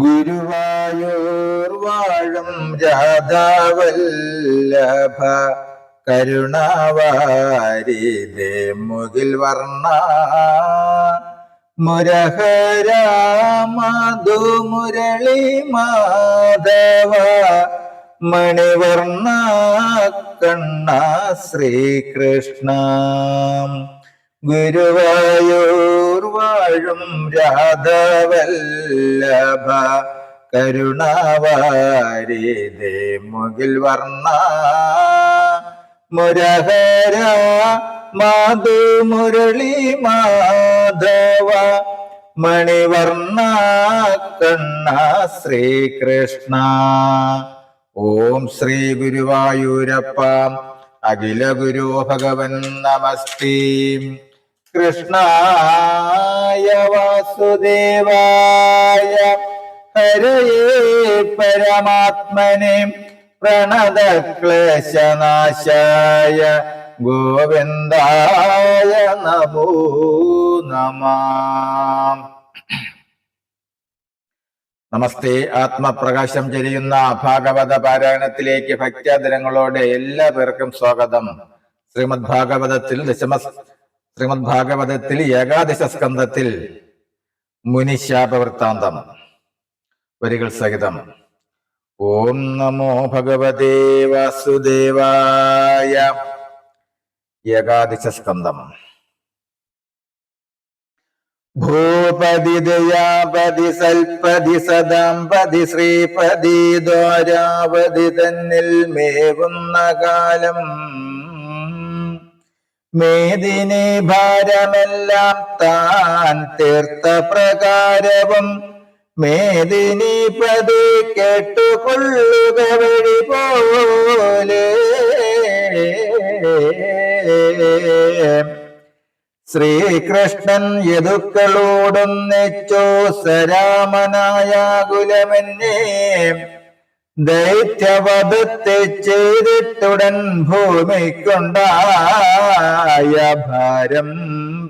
ഗുരുവായൂർ വാഴും രാധാവല്ലഭ. കരുണാവാരിതേ മുകിൽ വർണ. മുരഹരാമധു മുരളി മാധവ. മണിവർണ കണ്ണ ശ്രീകൃഷ്ണ. ഗുരുവായൂർ വാഴും രാധവല്ലഭ. കരുണാവാരിതേ മുകിൽ വർണ. മുരഹര മാധു മുരളി മാധവ. മണിവർണ കണ്ണ ശ്രീകൃഷ്ണ. ഓം ശ്രീ ഗുരുവായൂരപ്പ. അഖില ഗുരു ഭഗവൻ നമസ്തേ. കൃഷ്ണായ വാസുദേവായ ഹരയേ പരമാത്മനെ പ്രണതക്ലേശനാശായ ഗോവിന്ദായ നമോ നമാം. നമസ്തേ. ആത്മപ്രകാശം ചെയ്യുന്ന ഭാഗവത പാരായണത്തിലേക്ക് ഭക്ത്യാദരങ്ങളോടെ എല്ലാ പേർക്കും സ്വാഗതം. ശ്രീമദ് ഭാഗവതത്തിൽ ദശമ ശ്രീമദ് ഭാഗവതത്തിൽ ഏകാദശ സ്കന്ധത്തിൽ മുനിശാപവൃത്താന്തം വരികൾ സഹിതം. ഓം നമോ ഭഗവതേ വാസുദേവായ ഏകാദശ സ്കന്ധം ഭൂപതി ദയാപതി സൽപതി സദാംപതി ശ്രീപതി ദ്വാരാവതി തന്നിൽ മേവുന്ന കാലം മേദിനി ഭാരമെല്ലാം താൻ തീർത്ത പ്രകാരവും മേദിനി പ്രതി കേട്ടുകൊള്ളുക വഴി പോലെ. ശ്രീകൃഷ്ണൻ യദുക്കളോടൊന്നിച്ചോ സരാമനായ കുലമെന്നെ. ദൈത്യവധത്തെ ചെയ്തിട്ടുടൻ ഭൂമിക്കുണ്ടായ ഭാരം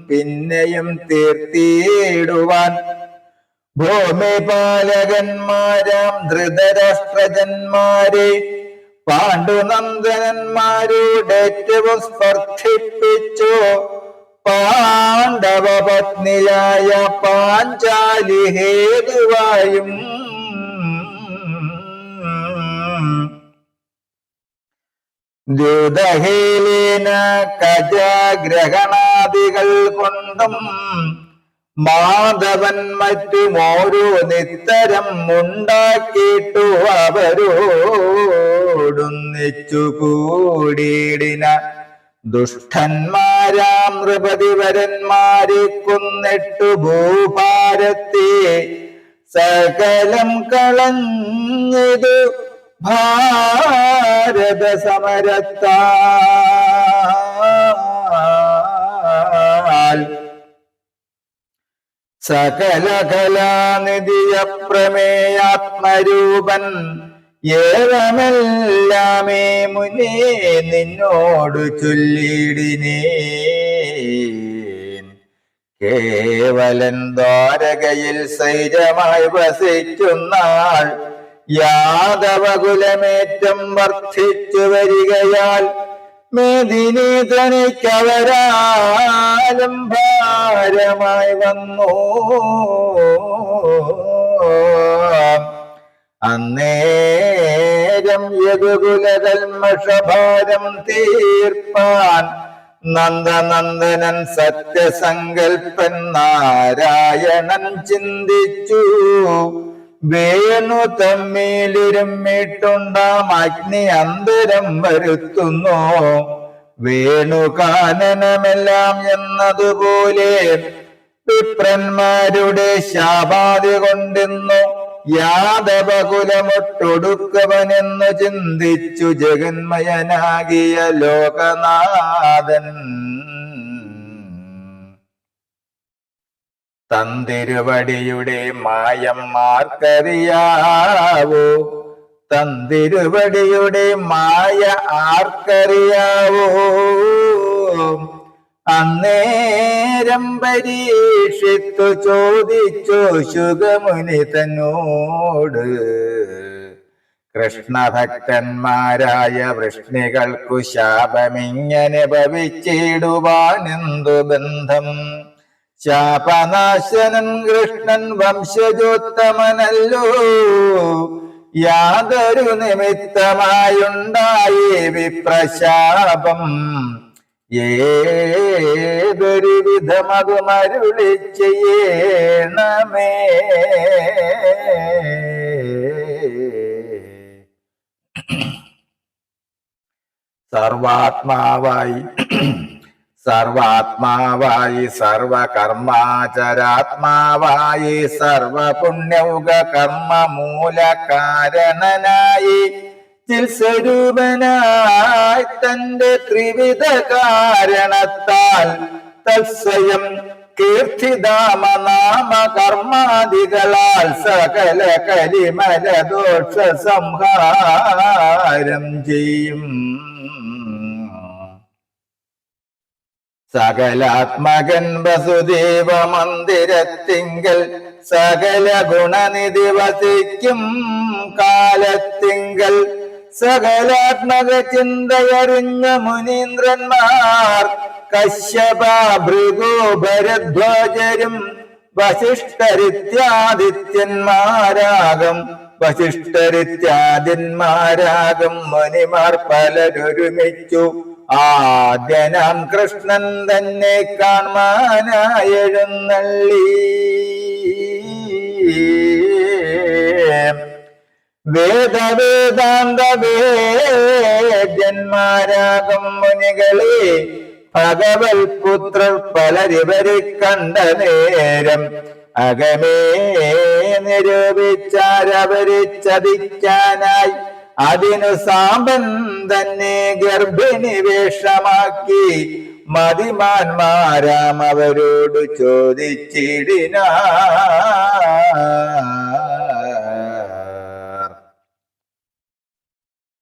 പിന്നെയും തീർത്തിയിടുവാൻ. ഭൂമിപാലകന്മാരാം ധൃതരാഷ്ട്രജന്മാരെ പാണ്ഡുനന്ദനന്മാരോടേറ്റവും സ്പർദ്ധിപ്പിച്ചു. പാണ്ഡവപത്നിയായ പാഞ്ചാലി ഹേതുവായും ദ്യുതഹേലേന കജഗ്രഹണാദികൾ കൊണ്ടും മാധവൻ മറ്റും ഓരോ നിത്തരം ഉണ്ടാക്കിയിട്ടു അവരോടൊന്നിച്ചു കൂടിയിടിന. ദുഷ്ടന്മാരാം നൃപതിവരന്മാരെ കൊന്നിട്ടു ഭൂഭാരത്തെ സകലം കളഞ്ഞതു ഭാരത സമരത്താൽ സകല കലാനിധിയ പ്രമേയാത്മരൂപൻ ഏവമെല്ലാമേ മുനേ നിന്നോട് ചൊല്ലിടിനേ കേവലൻ ദ്വാരകയിൽ സൈരമായി വസിക്കുന്നാൾ യാദവകുലമേറ്റം വർദ്ധിച്ചു വരികയാൽ മേദിനി തനിക്കവരാലും ഭാരമായി വന്നു. അന്നേരം യദുകുലകൽമഷഭാരം തീർപ്പാൻ നന്ദനന്ദനൻ സത്യസങ്കൽപ്പൻ നാരായണൻ ചിന്തിച്ചു. വേണു തമ്മിലിരുമ്മിട്ടുണ്ടാം അഗ്നി അന്തരം വരുത്തുന്നു. വേണുകാനനമെല്ലാം എന്നതുപോലെ വിപ്രന്മാരുടെ ശാപാതി കൊണ്ടിന്നു യാദവകുലമൊട്ടൊടുക്കവനെന്നു ചിന്തിച്ചു ജഗന്മയനാകിയ ലോകനാഥൻ. തന്തിരുവടിയുടെ മായം ആർക്കറിയാവോ? തന്തിരുവടിയുടെ മായ ആർക്കറിയാവോ? അന്നേരം പരീക്ഷിത്തു ചോദിച്ചു ശുഗമുനി തന്നോട്. കൃഷ്ണഭക്തന്മാരായ വൃഷ്ണികൾക്കു ശാപമിങ്ങനെ ഭവിച്ചിടുവാനെന്തു ബന്ധം? ശാപനാശനൻ കൃഷ്ണൻ വംശജോത്തമനല്ലോ. യാതൊരു നിമിത്തമായുണ്ടായി വിപ്രശാപം. ഏതൊരു വിധമകുമരുളി ചെയ്യണമേ. സർവാത്മാവായി സർവാത്മാവായി സർവകർമാചരാത്മാവായി സർവപുണ്യൗക കർമ്മ മൂല കാരണനായി ചിൽസ്വരൂപനായി തന്റെ ത്രിവിധ കാരണത്താൽ തത്സ്വയം കീർത്തിദാമ നാമ കർമാദികളാൽ സകല കരിമല ദോഷ സംഹാരം ചെയ്യും. സകലാത്മകൻ വസുദേവ മന്ദിരത്തിങ്കൽ സകല ഗുണനിധി വസിക്കും കാലത്തിങ്കൽ. സകലാത്മക ചിന്തയറിഞ്ഞ മുനീന്ദ്രന്മാർ കശ്യപ ഭൃഗോ വശിഷ്ഠരിത്യാദിത്യന്മാരാകും വശിഷ്ഠരിത്യാദിന്മാരാകും മുനിമാർ പലരൊരുമിച്ചു. ആദ്യനാം കൃഷ്ണൻ തന്നെ കാണാനായെഴുന്നള്ളി വേദവേദാന്ത വേദ്യന്മാരാകും മുനികളെ. ഭഗവൽ പുത്രർ പലരിവരെ കണ്ട നേരം അകമേ നിരൂപിച്ചാരവരെ ചതിക്കാനായി. അതിനു സാമ്പൻ തന്നെ ഗർഭിണി വേഷമാക്കി. മതിമാന്മാരാം അവരോട് ചോദിച്ചിടിന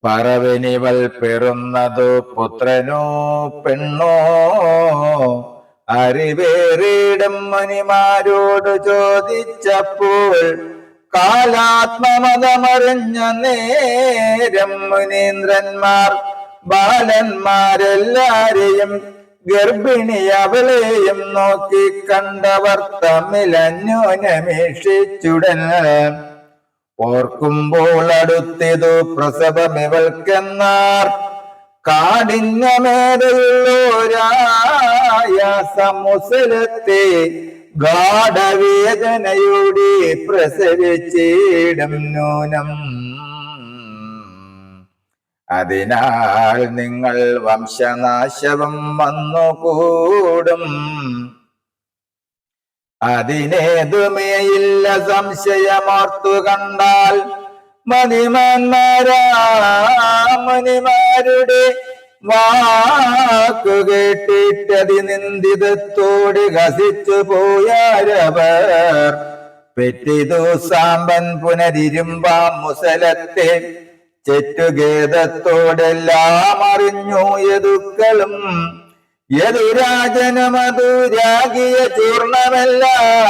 പറവനിവൾ പിറന്നതു പുത്രനോ പെണ്ണോ? അറിവേറിയിടും മുനിമാരോട് ചോദിച്ചപ്പോൾ കാലാത്മമതമറിഞ്ഞ നേരം മുനീന്ദ്രന്മാർ ബാലന്മാരെല്ലാരെയും ഗർഭിണി അവളെയും നോക്കി കണ്ടവർ തമ്മിൽ അന്യോന്യമേഷിച്ചുടൻ ഓർക്കുമ്പോൾ അടുത്തിതു പ്രസവമിവൾക്കെന്നാർ കാഠിന്യമേറെയുള്ളോരായ സമുസലത്തെ ഗാഠവേദനയോടെ പ്രസവിച്ചിടും നൂനം അതിനാൽ നിങ്ങൾ വംശനാശവം വന്നുകൂടും. അതിനേതുമേയില്ല സംശയമോർത്തു കണ്ടാൽ മതിമാന്മാരാ മുനിമാരുടെ വാക്കു കേട്ടിട്ടതി നിന്ദിതത്തോട് ഹസിച്ചു പോയാരവർ. പെറ്റിതു സാമ്പൻ പുനരിരുമ്പാം മുസലത്തെ ചെറ്റുഗേദത്തോടെല്ലാം അറിഞ്ഞു യദുക്കളും. യദുരാജനമധുരാകിയ ചൂർണമെല്ലാം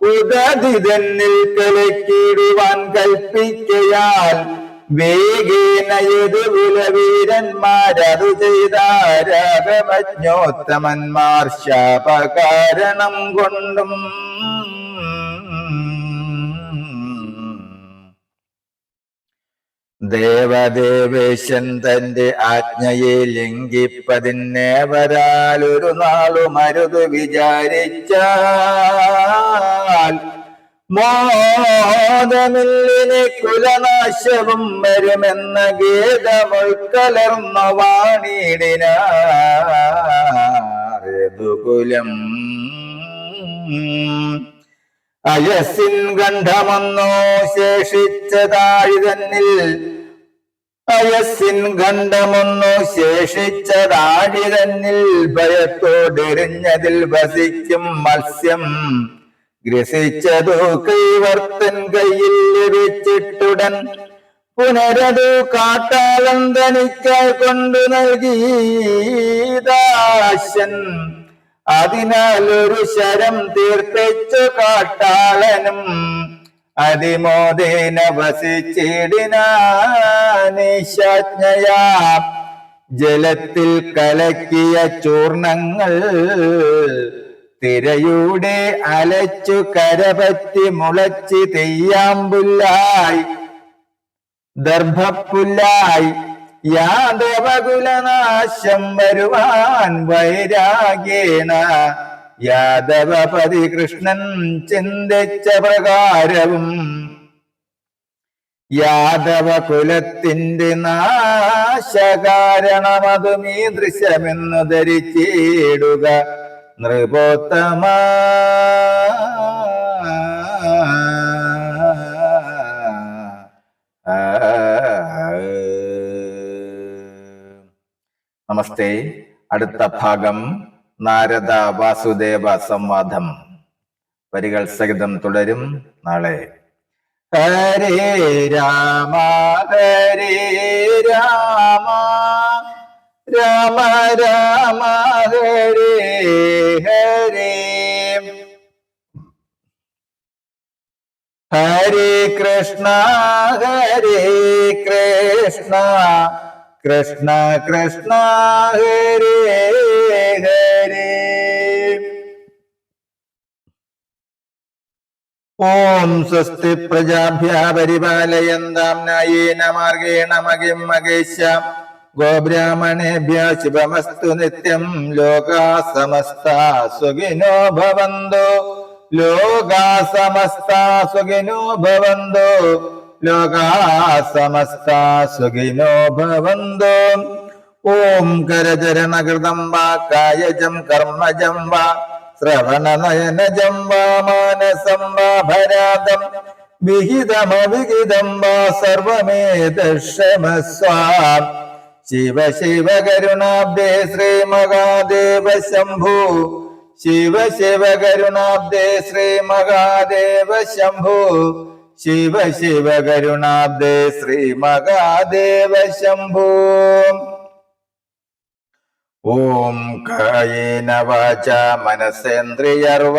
ഉദതി തന്നിൽ കലക്കിടുവാൻ കൽപ്പിക്കയാൽ വേഗേന യദുകുല വീരന്മാരതു ചെയ്ത രാഗമജ്ഞോത്തമന്മാർ ശാപകാരണം കൊണ്ടും. ദേവദേവേശൻ തന്റെ ആജ്ഞയെ ലംഘിപ്പതിന്നേവരാൽ ഒരു നാളും അരുത് വിചാരിച്ചാൽ മോദമില്ലിനെ കുലനാശവും വരുമെന്ന ഗീതമുൾക്കലർന്ന വാണിടിനാകുലം അയസിൻ ഗണ്ഠമെന്നോ ശേഷിച്ച തന്നിൽ അയസിൻ ഗണ്ഠമെന്നോ ശേഷിച്ചതാടി തന്നിൽ ഭയത്തോടെറിഞ്ഞതിൽ വസിക്കും മത്സ്യം ഗ്രസിച്ചതു കൈവർത്തൻ കയ്യിൽ ലഭിച്ചിട്ടുടൻ പുനരതു കാട്ടാളം തനിക്ക കൊണ്ടു നൽകി ദാശൻ. അതിനാൽ ഒരു ശരം തീർപ്പിച്ചു കാട്ടാളനും അതിമോദേന വസിച്ചിടിനാനിശാജ്ഞയാ ജലത്തിൽ കലക്കിയ ചൂർണങ്ങൾ തിരയുടെ അലച്ചു കരപറ്റി മുളച്ച് തെയ്യാമ്പുല്ലായി ദർഭപ്പുല്ലായി യാദവകുലനാശം വരുവാൻ വൈരാഗേണ യാദവപതി കൃഷ്ണൻ ചിന്തിച്ച പ്രകാരവും യാദവ കുലത്തിന്റെ നാശകാരണമതും ഈ ദൃശ്യമെന്ന് ധരിച്ചിടുക. നൃപോത്തമ നമസ്തേ. അടുത്ത ഭാഗം നാരദ വാസുദേവ സംവാദം. വരികൾ സഹിതം തുടരും നാളെ. ഹരേ രാമ ഹരേ രാമ. രാമ രാമ ഹരേ ഹരേ. ഹരേ കൃഷ്ണ ഹരേ കൃഷ്ണ. കൃഷ്ണ കൃഷ്ണ ഹരേ ഹരേ. ഓം സ്വസ്തി പ്രജാഭ്യ പരിപാലയന്താം നായേന മാർഗേണ മകിം മകേശ ഗോബ്രാഹ്മണേഭ്യ ശുഭമസ്തു നിത്യം ലോകാ സമസ്ത സുഖിനോ ഭവന്തോ. ലോകാ സമസ്ത സുഖിനോ ഭവന്തോ. ലോകാ സമസ്ത സുഖിനോ ഭവന്തോ. ഓം കരചരണകൃതം വാ കായജം കർമ്മജം വാ ശ്രവണനയനജം വാ മാനസം വാ ഭരാതം. വിഹിതമവിഹിതം വാ സർവമേതക്ഷമസ്വാം ശിവ ശിവ കരുണാബ്ദേ ശ്രീ മഹാദേവ ശംഭു. ശിവ ശിവ കരുണാബ്ദേ ശ്രീ മഹാദേവ ശംഭു. ശിവ ശിവ കരുണാബ്ദേ ശ്രീ മഹാദേവ ശംഭു. ഓം കായേന വാച മനസ്സേന്ദ്രിയർവ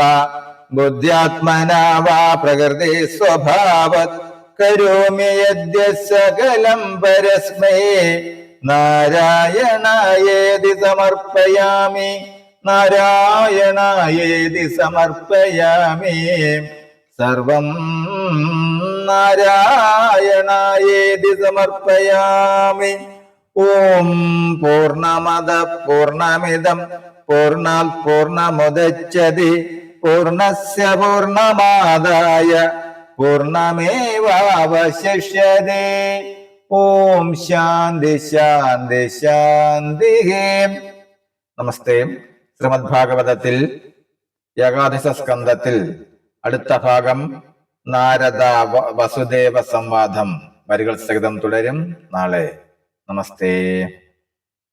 ബുദ്ധ്യാത്മനാ വാ പ്രകൃതി സ്വഭാവത് കരോമി യദ്യ സകലം പരസ്മേ. നാരായണായേതി സമർപ്പയാമി. നാരായണായേതി സമർപ്പയാമി. സർവം നാരായണായേതി സമർപ്പയാമി. ഓം പൂർണമത പൂർണമിതം. പൂർണാൽ പൂർണമുദച്ചതി. പൂർണസ്യ പൂർണമാദായ. പൂർണമേവാവശിഷ്യതേ ഓം ശാന്തി ശാന്തി ശാന്തി നമസ്തേ. ശ്രീമദ് ഭാഗവതത്തിൽ ഏകാദശ സ്കന്ധത്തിൽ അടുത്ത ഭാഗം നാരദ വസുദേവ സംവാദം. വരികൾ സഹിതം തുടരും. നാളെ. നമസ്തേ.